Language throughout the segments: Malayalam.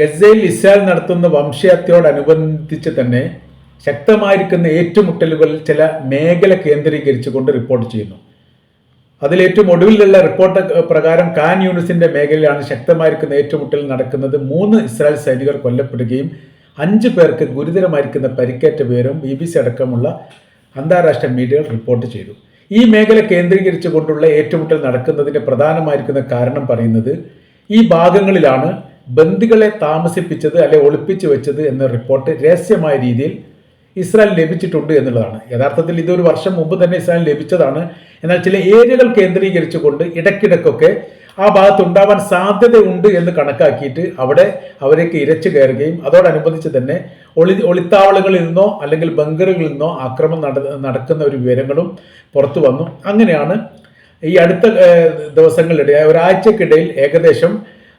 ഗസയിൽ ഇസ്രായേൽ നടത്തുന്ന വംശഹത്യയോടനുബന്ധിച്ച് തന്നെ ശക്തമായിരിക്കുന്ന ഏറ്റുമുട്ടലുകൾ ചില മേഖല കേന്ദ്രീകരിച്ചുകൊണ്ട് റിപ്പോർട്ട് ചെയ്യുന്നു. അതിലേറ്റവും ഒടുവിലുള്ള റിപ്പോർട്ട് പ്രകാരം കാൻ യൂണിസിന്റെ മേഖലയിലാണ് ശക്തമായിരിക്കുന്ന ഏറ്റുമുട്ടൽ നടക്കുന്നത്. മൂന്ന് ഇസ്രായേൽ സൈനികർ കൊല്ലപ്പെടുകയും അഞ്ച് പേർക്ക് ഗുരുതരമായിരിക്കുന്ന പരിക്കേറ്റ വിവരം ബി ബി സി അടക്കമുള്ള അന്താരാഷ്ട്ര മീഡിയകൾ റിപ്പോർട്ട് ചെയ്തു. ഈ മേഖല കേന്ദ്രീകരിച്ചുകൊണ്ടുള്ള ഏറ്റുമുട്ടൽ നടക്കുന്നതിന് പ്രധാനമായിരിക്കുന്ന കാരണം പറയുന്നത് ഈ ഭാഗങ്ങളിലാണ് ബന്ദികളെ താമസിപ്പിച്ചത് അല്ലെ ഒളിപ്പിച്ചു വെച്ചത് എന്ന റിപ്പോർട്ട് രഹസ്യമായ രീതിയിൽ ഇസ്രായേൽ ലഭിച്ചിട്ടുണ്ട് എന്നുള്ളതാണ്. യഥാർത്ഥത്തിൽ ഇതൊരു വർഷം മുമ്പ് തന്നെ ഇസ്രായേൽ ലഭിച്ചതാണ്. എന്നാൽ ചില ഏരിയകൾ കേന്ദ്രീകരിച്ചുകൊണ്ട് ഇടയ്ക്കിടയ്ക്കൊക്കെ ആ ഭാഗത്ത് ഉണ്ടാവാൻ സാധ്യതയുണ്ട് എന്ന് കണക്കാക്കിയിട്ട് അവിടെ അവരേക്ക് ഇരച്ചു കയറുകയും അതോടനുബന്ധിച്ച് തന്നെ ഒളി ഒളിത്താവളങ്ങളിൽ നിന്നോ അല്ലെങ്കിൽ ബങ്കറുകളിൽ നിന്നോ ആക്രമണം നട നടക്കുന്ന ഒരു വിവരങ്ങളും പുറത്തു വന്നു. അങ്ങനെയാണ് ഈ അടുത്ത ദിവസങ്ങളിടെ ഒരാഴ്ചക്കിടയിൽ ഏകദേശം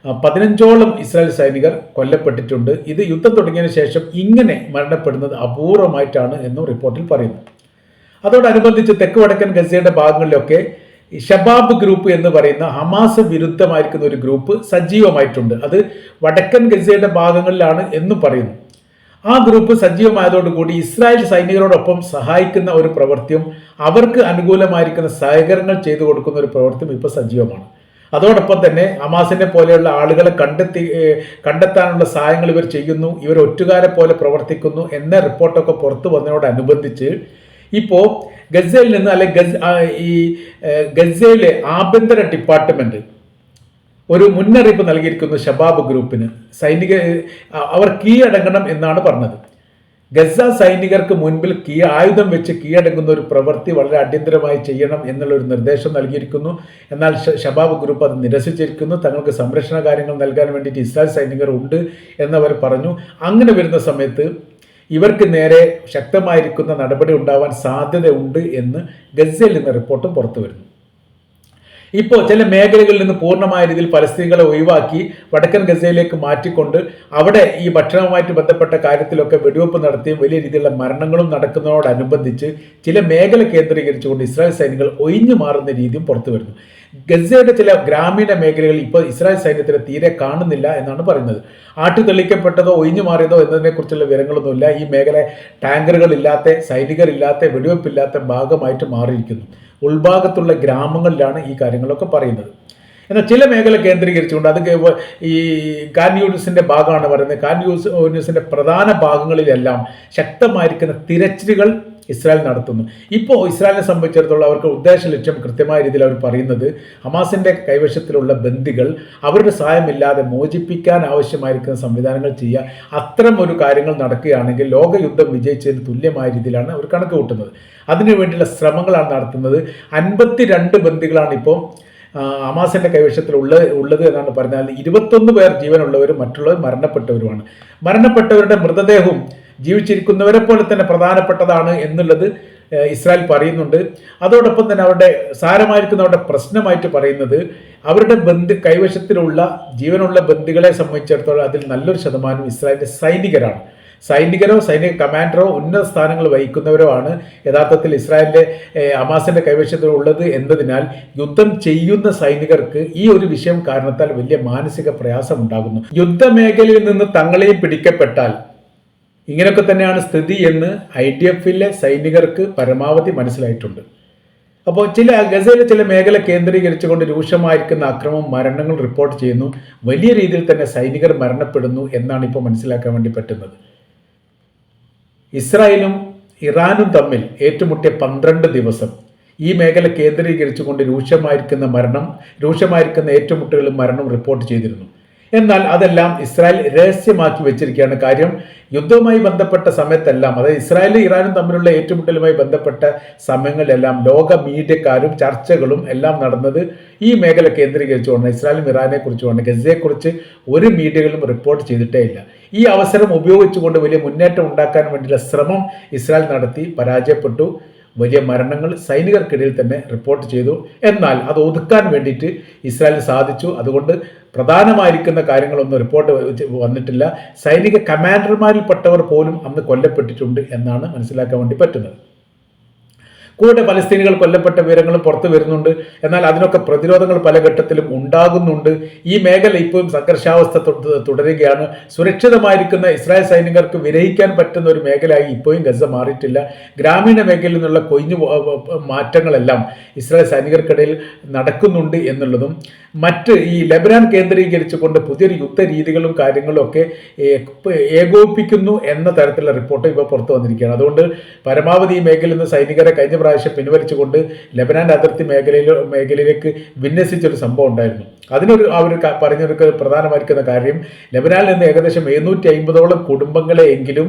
പതിനഞ്ചോളം ഇസ്രായേൽ സൈനികർ കൊല്ലപ്പെട്ടിട്ടുണ്ട്. ഇത് യുദ്ധം തുടങ്ങിയതിന് ശേഷം ഇങ്ങനെ മരണപ്പെടുന്നത് അപൂർവമായിട്ടാണ് എന്നും റിപ്പോർട്ടിൽ പറയുന്നു. അതോടനുബന്ധിച്ച് തെക്ക് വടക്കൻ ഗസയുടെ ഭാഗങ്ങളിലൊക്കെ ഷബാബ് ഗ്രൂപ്പ് എന്ന് പറയുന്ന ഹമാസ് വിരുദ്ധമായിരിക്കുന്ന ഒരു ഗ്രൂപ്പ് സജീവമായിട്ടുണ്ട്. അത് വടക്കൻ ഗസയുടെ ഭാഗങ്ങളിലാണ് എന്നും പറയുന്നു. ആ ഗ്രൂപ്പ് സജീവമായതോടുകൂടി ഇസ്രായേൽ സൈനികരോടൊപ്പം സഹായിക്കുന്ന ഒരു പ്രവൃത്തിയും അവർക്ക് അനുകൂലമായിരിക്കുന്ന സഹകരണങ്ങൾ ചെയ്തു കൊടുക്കുന്ന ഒരു പ്രവൃത്തിയും ഇപ്പോൾ സജീവമാണ്. അതോടൊപ്പം തന്നെ അമാസിനെ പോലെയുള്ള ആളുകളെ കണ്ടെത്തി കണ്ടെത്താനുള്ള സഹായങ്ങൾ ഇവർ ചെയ്യുന്നു. ഇവർ ഒറ്റുകാരെ പോലെ പ്രവർത്തിക്കുന്നു എന്ന റിപ്പോർട്ടൊക്കെ പുറത്തു വന്നതിനോടനുബന്ധിച്ച് ഇപ്പോൾ ഗസയിൽ നിന്ന് അല്ലെ ഗസ് ഈ ഗസയിലെ ആഭ്യന്തര ഡിപ്പാർട്ട്മെന്റ് ഒരു മുന്നറിയിപ്പ് നൽകിയിരിക്കുന്നു ഷബാബ് ഗ്രൂപ്പിന്. സൈനിക അവർ കീഴടങ്ങണം എന്നാണ് പറഞ്ഞത്. ഗസ സൈനികർക്ക് മുൻപിൽ കീ ആയുധം വെച്ച് കീഴടങ്ങുന്ന ഒരു പ്രവൃത്തി വളരെ അടിയന്തരമായി ചെയ്യണം എന്നുള്ള ഒരു നിർദ്ദേശം നൽകിയിരിക്കുന്നു. എന്നാൽ ഷബാബ് ഗ്രൂപ്പ് അത് നിരസിച്ചിരിക്കുന്നു. തങ്ങൾക്ക് സംരക്ഷണ കാര്യങ്ങൾ നൽകാൻ വേണ്ടിയിട്ട് ഇസ്രായേൽ സൈനികർ ഉണ്ട് എന്നവർ പറഞ്ഞു. അങ്ങനെ വരുന്ന സമയത്ത് ഇവർക്ക് നേരെ ശക്തമായിരിക്കുന്ന നടപടി ഉണ്ടാവാൻ സാധ്യതയുണ്ട് എന്ന് ഗസയിൽ നിന്ന് റിപ്പോർട്ടും പുറത്തു വരുന്നു ഇപ്പോൾ ചില മേഖലകളിൽ നിന്ന് പൂർണമായ രീതിയിൽ പലസ്തീനികളെ ഒഴിവാക്കി വടക്കൻ ഗസയിലേക്ക് മാറ്റിക്കൊണ്ട് അവിടെ ഈ ഭക്ഷണവുമായിട്ട് ബന്ധപ്പെട്ട കാര്യത്തിലൊക്കെ വെടിവെപ്പ് നടത്തിയും വലിയ രീതിയിലുള്ള മരണങ്ങളും നടക്കുന്നതോടനുബന്ധിച്ച് ചില മേഖല കേന്ദ്രീകരിച്ചുകൊണ്ട് ഇസ്രായേൽ സൈനികൾ ഒഴിഞ്ഞു മാറുന്ന രീതിയും പുറത്തു വരുന്നു. ഗസയുടെ ചില ഗ്രാമീണ മേഖലകൾ ഇപ്പോൾ ഇസ്രായേൽ സൈന്യത്തിന് തീരെ കാണുന്നില്ല എന്നാണ് പറയുന്നത്. ആട്ടിത്തെളിക്കപ്പെട്ടതോ ഒഴിഞ്ഞു മാറിയതോ എന്നതിനെക്കുറിച്ചുള്ള വിവരങ്ങളൊന്നുമില്ല. ഈ മേഖല ടാങ്കറുകളില്ലാത്ത സൈനികരില്ലാത്ത വെടിവെപ്പില്ലാത്ത ഭാഗമായിട്ട് മാറിയിരിക്കുന്നു. ഉൾഭാഗത്തുള്ള ഗ്രാമങ്ങളിലാണ് ഈ കാര്യങ്ങളൊക്കെ പറയുന്നത്. എന്നാൽ ചില മേഖല കേന്ദ്രീകരിച്ചുകൊണ്ട് അത് ഈ കാൻ ഭാഗമാണ് പറയുന്നത്. കാൻ യൂസ് യൂണിസിന്റെ പ്രധാന ഭാഗങ്ങളിലെല്ലാം ശക്തമായിരിക്കുന്ന തിരച്ചിലുകൾ ഇസ്രായേൽ നടത്തുന്നു. ഇപ്പോൾ ഇസ്രായേലിനെ സംബന്ധിച്ചിടത്തോളം അവർക്ക് ഉദ്ദേശ ലക്ഷ്യം കൃത്യമായ രീതിയിൽ അവർ പറയുന്നത് ഹമാസിന്റെ കൈവശത്തിലുള്ള ബന്ദികൾ അവരുടെ സഹായമില്ലാതെ മോചിപ്പിക്കാൻ ആവശ്യമായിരിക്കുന്ന സംവിധാനങ്ങൾ ചെയ്യുക. അത്തരം ഒരു കാര്യങ്ങൾ നടക്കുകയാണെങ്കിൽ ലോകയുദ്ധം വിജയിച്ചതിന് തുല്യമായ രീതിയിലാണ് അവർ കണക്ക് കൂട്ടുന്നത്. അതിനുവേണ്ടിയുള്ള ശ്രമങ്ങളാണ് നടത്തുന്നത്. അൻപത്തി രണ്ട് ബന്ദികളാണ് ഇപ്പോൾ ആ, ഹമാസിന്റെ കൈവശത്തിൽ ഉള്ള ഉള്ളത് എന്നാണ് പറഞ്ഞാൽ ഇരുപത്തൊന്ന് പേർ ജീവനുള്ളവരും മറ്റുള്ളവർ മരണപ്പെട്ടവരുമാണ്. മരണപ്പെട്ടവരുടെ മൃതദേഹവും ജീവിച്ചിരിക്കുന്നവരെ പോലെ തന്നെ പ്രധാനപ്പെട്ടതാണ് എന്നുള്ളത് ഇസ്രായേൽ പറയുന്നുണ്ട്. അതോടൊപ്പം തന്നെ അവരുടെ സാരമായിരിക്കുന്ന അവരുടെ പ്രശ്നമായിട്ട് പറയുന്നത് അവരുടെ ബന്ധു കൈവശത്തിലുള്ള ജീവനുള്ള ബന്ധുക്കളെ സംബന്ധിച്ചിടത്തോളം അതിൽ നല്ലൊരു ശതമാനം ഇസ്രായേലിന്റെ സൈനികരാണ്. സൈനികരോ സൈനിക കമാൻഡറോ ഉന്നത സ്ഥാനങ്ങൾ വഹിക്കുന്നവരോ ആണ് യഥാർത്ഥത്തിൽ ഇസ്രായേലിന്റെ അമാസിന്റെ കൈവശത്തിലുള്ളത് എന്നതിനാൽ യുദ്ധം ചെയ്യുന്ന സൈനികർക്ക് ഈ ഒരു വിഷയം കാരണത്താൽ വലിയ മാനസിക പ്രയാസം ഉണ്ടാകുന്നു. യുദ്ധമേഖലയിൽ നിന്ന് തങ്ങളെയും പിടിക്കപ്പെട്ടാൽ ഇങ്ങനെയൊക്കെ തന്നെയാണ് സ്ഥിതി എന്ന് ഐ ഡി എഫിലെ സൈനികർക്ക് പരമാവധി മനസ്സിലായിട്ടുണ്ട്. അപ്പോൾ ചില ഗസയിലെ ചില മേഖല കേന്ദ്രീകരിച്ചുകൊണ്ട് രൂക്ഷമായിരിക്കുന്ന അക്രമം മരണങ്ങൾ റിപ്പോർട്ട് ചെയ്യുന്നു. വലിയ രീതിയിൽ തന്നെ സൈനികർ മരണപ്പെടുന്നു എന്നാണ് ഇപ്പോൾ മനസ്സിലാക്കാൻ വേണ്ടി പറ്റുന്നത്. ഇസ്രായേലും ഇറാനും തമ്മിൽ ഏറ്റുമുട്ടിയ പന്ത്രണ്ട് ദിവസം ഈ മേഖല കേന്ദ്രീകരിച്ചുകൊണ്ട് രൂക്ഷമായിരിക്കുന്ന മരണം രൂക്ഷമായിരിക്കുന്ന ഏറ്റുമുട്ടലും മരണം റിപ്പോർട്ട് ചെയ്തിരുന്നു. എന്നാൽ അതെല്ലാം ഇസ്രായേൽ രഹസ്യമാക്കി വെച്ചിരിക്കുകയാണ്. കാര്യം യുദ്ധവുമായി ബന്ധപ്പെട്ട സമയത്തെല്ലാം അതായത് ഇസ്രായേലും ഇറാനും തമ്മിലുള്ള ഏറ്റുമുട്ടലുമായി ബന്ധപ്പെട്ട സമയങ്ങളിലെല്ലാം ലോക മീഡിയക്കാരും ചർച്ചകളും എല്ലാം നടന്നത് ഈ മേഖല കേന്ദ്രീകരിച്ചുകൊണ്ട് ഇസ്രായേലും ഇറാനെ കുറിച്ചുകൊണ്ട് ഗസയെക്കുറിച്ച് ഒരു മീഡിയകളും റിപ്പോർട്ട് ചെയ്തിട്ടേ ഇല്ല. ഈ അവസരം ഉപയോഗിച്ചുകൊണ്ട് വലിയ മുന്നേറ്റം ഉണ്ടാക്കാൻ വേണ്ടിയുള്ള ശ്രമം ഇസ്രായേൽ നടത്തി പരാജയപ്പെട്ടു. വലിയ മരണങ്ങൾ സൈനികർക്കിടയിൽ തന്നെ റിപ്പോർട്ട് ചെയ്തു. എന്നാൽ അത് ഒതുക്കാൻ വേണ്ടിയിട്ട് ഇസ്രായേലിന് സാധിച്ചു. അതുകൊണ്ട് പ്രധാനമായിരിക്കുന്ന കാര്യങ്ങളൊന്നും റിപ്പോർട്ട് വന്നിട്ടില്ല. സൈനിക കമാൻഡർമാരിൽപ്പെട്ടവർ പോലും അന്ന് കൊല്ലപ്പെട്ടിട്ടുണ്ട് എന്നാണ് മനസ്സിലാക്കാൻ വേണ്ടി പറ്റുന്നത്. കൂടെ പലസ്തീനികൾ കൊല്ലപ്പെട്ട വിവരങ്ങളും പുറത്തു വരുന്നുണ്ട്. എന്നാൽ അതിനൊക്കെ പ്രതിരോധങ്ങൾ പല ഘട്ടത്തിലും ഉണ്ടാകുന്നുണ്ട്. ഈ മേഖല ഇപ്പോഴും സംഘർഷാവസ്ഥ തുടരുകയാണ്. സുരക്ഷിതമായിരിക്കുന്ന ഇസ്രായേൽ സൈനികർക്ക് വിരഹിക്കാൻ പറ്റുന്ന ഒരു മേഖലയായി ഇപ്പോഴും ഗസ മാറിയിട്ടില്ല. ഗ്രാമീണ മേഖലയിൽ നിന്നുള്ള പോ- മാറ്റങ്ങളെല്ലാം ഇസ്രായേൽ സൈനികർക്കിടയിൽ നടക്കുന്നുണ്ട് എന്നുള്ളതും മറ്റ് ഈ ലെബനാൻ കേന്ദ്രീകരിച്ചുകൊണ്ട് പുതിയൊരു യുദ്ധ രീതികളും കാര്യങ്ങളും ഒക്കെ ഏകോപിപ്പിക്കുന്നു എന്ന തരത്തിലുള്ള റിപ്പോർട്ട് ഇപ്പോൾ പുറത്തു വന്നിരിക്കുകയാണ്. അതുകൊണ്ട് പരമാവധി ഈ മേഖലയിൽ നിന്ന് സൈനികരെ കഴിഞ്ഞ പ്രാവശ്യം പിൻവലിച്ചുകൊണ്ട് ലബനാൻ അതിർത്തി മേഖലയിൽ മേഖലയിലേക്ക് വിന്യസിച്ചൊരു സംഭവം ഉണ്ടായിരുന്നു. അതിനൊരു അവർ പറഞ്ഞൊരു പ്രധാനമായിരിക്കുന്ന കാര്യം ലെബനാനിൽ നിന്ന് ഏകദേശം എഴുന്നൂറ്റി അമ്പതോളം കുടുംബങ്ങളെ എങ്കിലും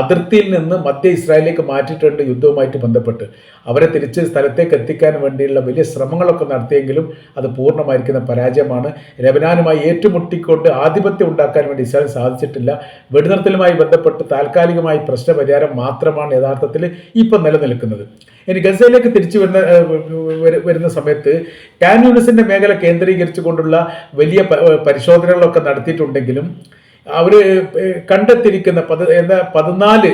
അതിർത്തിയിൽ നിന്ന് മധ്യ ഇസ്രായേലിലേക്ക് മാറ്റിയിട്ടുണ്ട് യുദ്ധവുമായിട്ട് ബന്ധപ്പെട്ട്. അവരെ തിരിച്ച് സ്ഥലത്തേക്ക് എത്തിക്കാൻ വേണ്ടിയുള്ള വലിയ ശ്രമങ്ങളൊക്കെ നടത്തിയെങ്കിലും അത് പൂർണമായിരിക്കുന്ന പരാജയമാണ്. ലബനാനുമായി ഏറ്റുമുട്ടിക്കൊണ്ട് ആധിപത്യം ഉണ്ടാക്കാൻ വേണ്ടി ഇസ്രായേൽ സാധിച്ചിട്ടില്ല. വെടിനിർത്തലുമായി ബന്ധപ്പെട്ട് താൽക്കാലികമായി പ്രശ്നപരിഹാരം മാത്രമാണ് യഥാർത്ഥത്തിൽ ഇപ്പം നിലനിൽക്കുന്നത്. ഇനി ഗസയിലേക്ക് തിരിച്ചു വരുന്ന വരുന്ന സമയത്ത് കാൻ യൂണിസിന്റെ മേഖല കേന്ദ്രീകരിച്ചുകൊണ്ടുള്ള വലിയ പരിശോധനകളൊക്കെ നടത്തിയിട്ടുണ്ടെങ്കിലും അവർ കണ്ടെത്തിയിരിക്കുന്ന പത് എന്താ പതിനാല്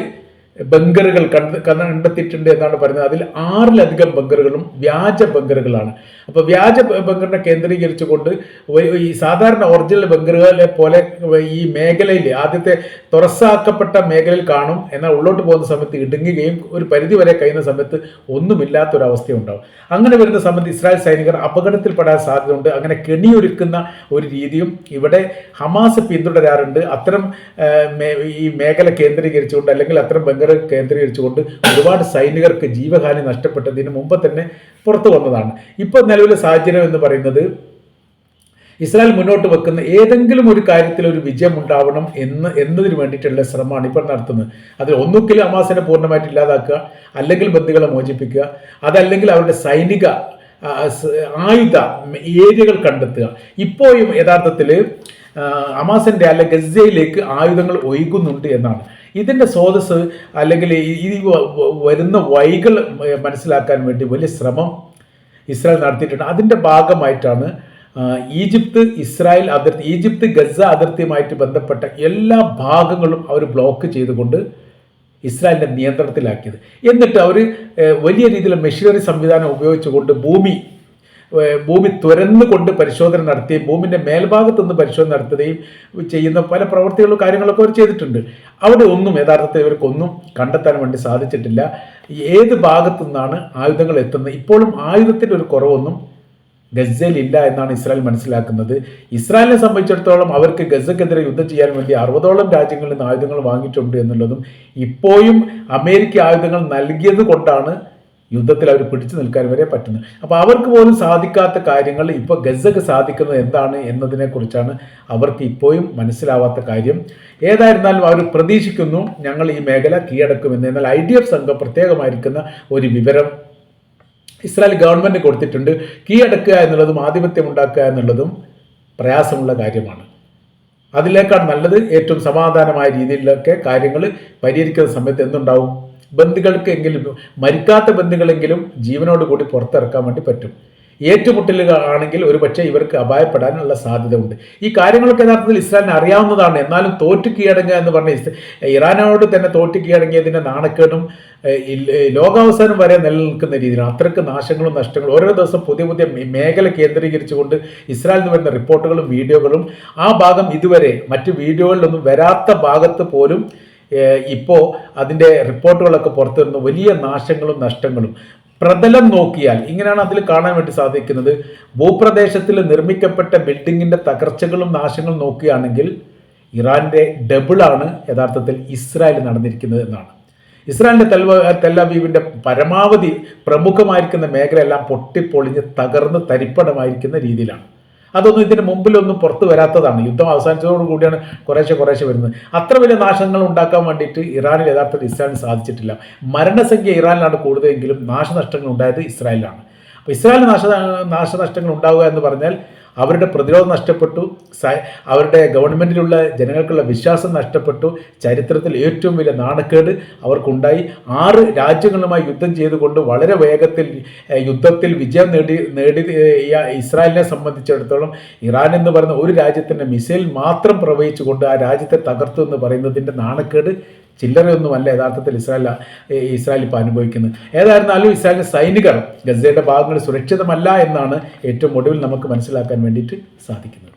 ബങ്കറുകൾ കണ്ട് കണ്ടെത്തിയിട്ടുണ്ട് എന്നാണ് പറയുന്നത്. അതിൽ ആറിലധികം ബങ്കറുകളും വ്യാജ ബങ്കറുകളാണ് അപ്പോൾ വ്യാജ ബങ്കറിനെ കേന്ദ്രീകരിച്ചുകൊണ്ട് ഈ സാധാരണ ഒറിജിനൽ ബങ്കറുകളെ പോലെ ഈ മേഖലയിൽ ആദ്യത്തെ തുറസാക്കപ്പെട്ട മേഖലയിൽ കാണും എന്നാൽ ഉള്ളോട്ട് പോകുന്ന സമയത്ത് ഇടുങ്ങുകയും ഒരു പരിധി വരെ കഴിയുന്ന സമയത്ത് ഒന്നുമില്ലാത്തൊരവസ്ഥ ഉണ്ടാവും അങ്ങനെ വരുന്ന സമയത്ത് ഇസ്രായേൽ സൈനികർ അപകടത്തിൽപ്പെടാൻ സാധ്യതയുണ്ട്. അങ്ങനെ കെണിയൊരുക്കുന്ന ഒരു രീതിയും ഇവിടെ ഹമാസ് പിന്തുടരാറുണ്ട്. അത്തരം ഈ മേഖല കേന്ദ്രീകരിച്ചുകൊണ്ട് അല്ലെങ്കിൽ അത്തരം ബങ്കർ കേന്ദ്രീകരിച്ചുകൊണ്ട് ഒരുപാട് സൈനികർക്ക് ജീവഹാനി നഷ്ടപ്പെട്ടതിന് മുമ്പ് തന്നെ പുറത്തു വന്നതാണ്. ഇപ്പോൾ നിലവിലെ സാഹചര്യം എന്ന് പറയുന്നത് ഇസ്രായേൽ മുന്നോട്ട് വെക്കുന്ന ഏതെങ്കിലും ഒരു കാര്യത്തിൽ ഒരു വിജയം ഉണ്ടാവണം എന്ന് എന്നതിന് വേണ്ടിയിട്ടുള്ള ശ്രമമാണ് ഇപ്പോൾ നടത്തുന്നത്. അതിൽ ഒന്നുകിൽ അമാസിനെ പൂർണമായിട്ട് ഇല്ലാതാക്കുക അല്ലെങ്കിൽ ബന്ധുക്കളെ മോചിപ്പിക്കുക അതല്ലെങ്കിൽ അവരുടെ സൈനിക ആയുധ ഏരിയകൾ കണ്ടെത്തുക. ഇപ്പോഴും യഥാർത്ഥത്തിൽ ഹമാസിന്റെ അല്ലെ ഗസയിലേക്ക് ആയുധങ്ങൾ ഒഴുകുന്നുണ്ട് എന്നാണ്. ഇതിന്റെ സ്രോതസ് അല്ലെങ്കിൽ ഈ വരുന്ന വൈകൾ മനസ്സിലാക്കാൻ വേണ്ടി വലിയ ശ്രമം ഇസ്രായേൽ നടത്തിയിട്ടുണ്ട്. അതിന്റെ ഭാഗമായിട്ടാണ് ഈജിപ്ത് ഇസ്രായേൽ അതിർത്തി ഈജിപ്ത് ഗസ അതിർത്തിയുമായിട്ട് ബന്ധപ്പെട്ട എല്ലാ ഭാഗങ്ങളും അവർ ബ്ലോക്ക് ചെയ്തുകൊണ്ട് ഇസ്രായേലിന്റെ നിയന്ത്രണത്തിലാക്കിയത്. എന്നിട്ട് അവർ വലിയ രീതിയിൽ മെഷീനറി സംവിധാനം ഉപയോഗിച്ചുകൊണ്ട് ഭൂമി ഭൂമി തുരന്നുകൊണ്ട് പരിശോധന നടത്തുകയും ഭൂമിന്റെ മേൽഭാഗത്ത് നിന്ന് പരിശോധന നടത്തുകയും ചെയ്യുന്ന പല പ്രവർത്തികളും കാര്യങ്ങളൊക്കെ അവർ ചെയ്തിട്ടുണ്ട്. അവിടെ ഒന്നും യഥാർത്ഥത്തിൽ ഇവർക്കൊന്നും കണ്ടെത്താൻ വേണ്ടി സാധിച്ചിട്ടില്ല. ഏത് ഭാഗത്തു നിന്നാണ് ആയുധങ്ങൾ എത്തുന്നത്? ഇപ്പോഴും ആയുധത്തിന്റെ ഒരു കുറവൊന്നും ഗസയിൽ ഇല്ല എന്നാണ് ഇസ്രായേൽ മനസ്സിലാക്കുന്നത്. ഇസ്രായേലിനെ സംബന്ധിച്ചിടത്തോളം അവർക്ക് ഗസക്കെതിരെ യുദ്ധം ചെയ്യാൻ വേണ്ടി അറുപതോളം രാജ്യങ്ങളിൽ നിന്ന് ആയുധങ്ങൾ വാങ്ങിയിട്ടുണ്ട് എന്നുള്ളതും ഇപ്പോഴും അമേരിക്ക ആയുധങ്ങൾ നൽകിയത് കൊണ്ടാണ് യുദ്ധത്തിൽ അവർ പിടിച്ചു നിൽക്കാൻ വരെ പറ്റുന്നു. അപ്പോൾ അവർക്ക് പോലും സാധിക്കാത്ത കാര്യങ്ങൾ ഇപ്പോൾ ഗസക്ക് സാധിക്കുന്നത് എന്താണ് എന്നതിനെക്കുറിച്ചാണ് അവർക്ക് ഇപ്പോഴും മനസ്സിലാവാത്ത കാര്യം. ഏതായിരുന്നാലും അവർ പ്രതീക്ഷിക്കുന്നു ഞങ്ങൾ ഈ മേഖല കീഴടക്കുമെന്ന്. എന്നാൽ ഐ ഡി എഫ് സംഘം പ്രത്യേകമായിരിക്കുന്ന ഒരു വിവരം ഇസ്രായേൽ ഗവൺമെന്റ് കൊടുത്തിട്ടുണ്ട്. കീഴടക്കുക എന്നുള്ളതും ആധിപത്യം ഉണ്ടാക്കുക എന്നുള്ളതും പ്രയാസമുള്ള കാര്യമാണ്. അതിലേക്കാൾ നല്ലത് ഏറ്റവും സമാധാനമായ രീതിയിലൊക്കെ കാര്യങ്ങൾ പരിഹരിക്കുന്ന സമയത്ത് എന്തുണ്ടാവും? ബന്ധുക്കൾക്ക് എങ്കിലും മരിക്കാത്ത ബന്ധുക്കളെങ്കിലും ജീവനോട് കൂടി പുറത്തിറക്കാൻ വേണ്ടി പറ്റും. ഏറ്റുമുട്ടലുകളാണെങ്കിൽ ഒരുപക്ഷെ ഇവർക്ക് അപായപ്പെടാനുള്ള സാധ്യതയുണ്ട്. ഈ കാര്യങ്ങളൊക്കെ യഥാർത്ഥത്തിൽ ഇസ്രായേലിന് അറിയാവുന്നതാണ്. എന്നാലും തോറ്റു കീഴടങ്ങുക എന്ന് പറഞ്ഞ ഇറാനോട് തന്നെ തോറ്റു കീഴടങ്ങിയതിന്റെ നാണക്കേടും ലോകാവസാനം വരെ നിലനിൽക്കുന്ന രീതിയിലാണ്. അത്രയ്ക്ക് നാശങ്ങളും നഷ്ടങ്ങളും. ഓരോ ദിവസം പുതിയ പുതിയ മേഖല കേന്ദ്രീകരിച്ചുകൊണ്ട് ഇസ്രായേലിൽ നിന്ന് വരുന്ന റിപ്പോർട്ടുകളും വീഡിയോകളും ആ ഭാഗം ഇതുവരെ മറ്റ് വീഡിയോകളിലൊന്നും വരാത്ത ഭാഗത്ത് പോലും ഇപ്പോൾ അതിന്റെ റിപ്പോർട്ടുകളൊക്കെ പുറത്തു വരുന്ന വലിയ നാശങ്ങളും നഷ്ടങ്ങളും. പ്രതലം നോക്കിയാൽ ഇങ്ങനെയാണ് അതിൽ കാണാൻ വേണ്ടി സാധിക്കുന്നത്. ഭൂപ്രദേശത്തിൽ നിർമ്മിക്കപ്പെട്ട ബിൽഡിങ്ങിന്റെ തകർച്ചകളും നാശങ്ങളും നോക്കുകയാണെങ്കിൽ ഇറാന്റെ ഡബിളാണ് യഥാർത്ഥത്തിൽ ഇസ്രായേൽ നടന്നിരിക്കുന്നത് എന്നാണ്. ഇസ്രായേലിന്റെ തെൽവ തെല്ലവീവിന്റെ പരമാവധി പ്രമുഖമായിരിക്കുന്ന മേഖലയെല്ലാം പൊട്ടിപ്പൊളിഞ്ഞ് തകർന്ന് തരിപ്പണമായിരിക്കുന്ന രീതിയിലാണ്. അതൊന്നും ഇതിന് മുമ്പിലൊന്നും പുറത്തു വരാത്തതാണ്. യുദ്ധം അവസാനിച്ചതോടു കൂടിയാണ് കുറേശ്ശെ കുറേശ്ശെ വരുന്നത്. അത്ര വലിയ നാശങ്ങൾ ഉണ്ടാക്കാൻ വേണ്ടിയിട്ട് ഇറാനിൽ യഥാർത്ഥത്തിൽ ഇസ്രായേലിന് സാധിച്ചിട്ടില്ല. മരണസംഖ്യ ഇറാനിലാണ് കൂടുതലെങ്കിലും നാശനഷ്ടങ്ങൾ ഉണ്ടായത് ഇസ്രായേലിലാണ്. അപ്പോൾ ഇസ്രായേലിന് നാശ നാശനഷ്ടങ്ങൾ ഉണ്ടാവുക എന്ന് പറഞ്ഞാൽ അവരുടെ പ്രതിരോധം നഷ്ടപ്പെട്ടു അവരുടെ ഗവൺമെന്റിലുള്ള ജനങ്ങൾക്കുള്ള വിശ്വാസം നഷ്ടപ്പെട്ടു. ചരിത്രത്തിൽ ഏറ്റവും വലിയ നാണക്കേട് അവർക്കുണ്ടായി. ആറ് രാജ്യങ്ങളുമായി യുദ്ധം ചെയ്തുകൊണ്ട് വളരെ വേഗത്തിൽ യുദ്ധത്തിൽ വിജയം നേടി നേടി ഇസ്രായേലിനെ സംബന്ധിച്ചിടത്തോളം ഇറാൻ എന്ന് പറയുന്ന ഒരു രാജ്യത്തിന്റെ മിസൈൽ മാത്രം പ്രവഹിച്ചുകൊണ്ട് ആ രാജ്യത്തെ തകർത്തു എന്ന് പറയുന്നതിന്റെ നാണക്കേട് ചില്ലറയൊന്നുമല്ല യഥാർത്ഥത്തിൽ ഇസ്രായേൽ ഇസ്രായേൽ ഇപ്പോൾ അനുഭവിക്കുന്നത്. ഏതായിരുന്നാലും ഇസ്രായേലിന്റെ സൈനികർ ഗസയുടെ ഭാഗങ്ങൾ സുരക്ഷിതമല്ല എന്നാണ് ഏറ്റവും ഒടുവിൽ നമുക്ക് മനസ്സിലാക്കാൻ വേണ്ടിയിട്ട് സാധിക്കുന്നത്.